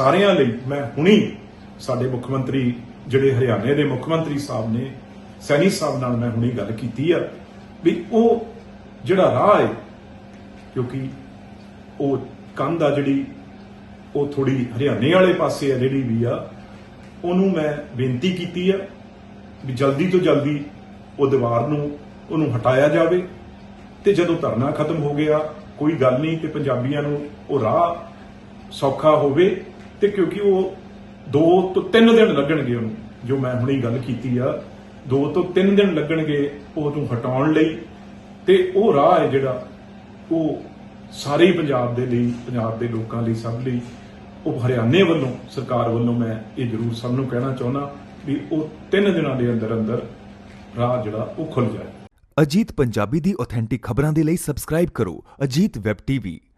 ਸਾਰਿਆਂ ਲਈ, ਮੈਂ ਹੁਣੀ ਸਾਡੇ ਮੁੱਖ ਮੰਤਰੀ ਜਿਹੜੇ ਹਰਿਆਣੇ ਦੇ ਮੁੱਖ ਮੰਤਰੀ ਸਾਹਿਬ ਨੇ, ਸੈਣੀ ਸਾਹਿਬ ਨਾਲ ਮੈਂ ਹੁਣੀ ਗੱਲ ਕੀਤੀ ਆ ਵੀ ਉਹ ਜਿਹੜਾ ਰਾਹ ਹੈ ਕਿਉਂਕਿ ਉਹ ਕੰਧ ਆ ਜਿਹੜੀ, ਉਹ ਥੋੜੀ ਹਰਿਆਣੇ ਵਾਲੇ ਪਾਸੇ ਆ ਜਿਹੜੀ ਵੀ ਆ, ਉਹਨੂੰ ਮੈਂ ਬੇਨਤੀ ਕੀਤੀ ਆ ਵੀ ਜਲਦੀ ਤੋਂ ਜਲਦੀ ਉਹ ਦੀਵਾਰ ਨੂੰ, ਉਹਨੂੰ ਹਟਾਇਆ ਜਾਵੇ ਤੇ ਜਦੋਂ ਧਰਨਾ ਖਤਮ ਹੋ ਗਿਆ, ਕੋਈ ਗੱਲ ਨਹੀਂ ਤੇ ਪੰਜਾਬੀਆਂ ਨੂੰ ਉਹ ਰਾਹ ਸੌਖਾ ਹੋਵੇ ਤੇ ਕਿਉਂਕਿ ਉਹ ਦੋ ਤੋਂ ਤਿੰਨ ਦਿਨ ਲੱਗਣਗੇ ਉਹਨੂੰ। ਜੋ ਮੈਂ ਹੁਣੀ ਗੱਲ ਕੀਤੀ ਆ, ਦੋ ਤੋਂ ਤਿੰਨ ਦਿਨ ਲੱਗਣਗੇ ਉਹਨੂੰ ਹਟਾਉਣ ਲਈ। ਤੇ ਉਹ ਰਾਹ ਹੈ ਜਿਹੜਾ ਉਹ ਸਾਰੇ ਪੰਜਾਬ ਦੇ ਲਈ, ਪੰਜਾਬ ਦੇ ਲੋਕਾਂ ਲਈ ਸਭ ਲਈ, ਉਹ ਹਰਿਆਣੇ ਵੱਲੋਂ, ਸਰਕਾਰ ਵੱਲੋਂ ਮੈਂ ਇਹ ਜ਼ਰੂਰ ਸਭ ਨੂੰ ਕਹਿਣਾ ਚਾਹੁੰਦਾ ਵੀ ਉਹ ਤਿੰਨ ਦਿਨਾਂ ਦੇ ਅੰਦਰ ਅੰਦਰ ਰਾਹ ਜਿਹੜਾ ਉਹ ਖੁੱਲ ਜਾਏ। ਅਜੀਤ ਪੰਜਾਬੀ ਦੀ ਆਥੈਂਟਿਕ ਖਬਰਾਂ ਦੇ ਲਈ ਸਬਸਕ੍ਰਾਈਬ ਕਰੋ। Ajit web TV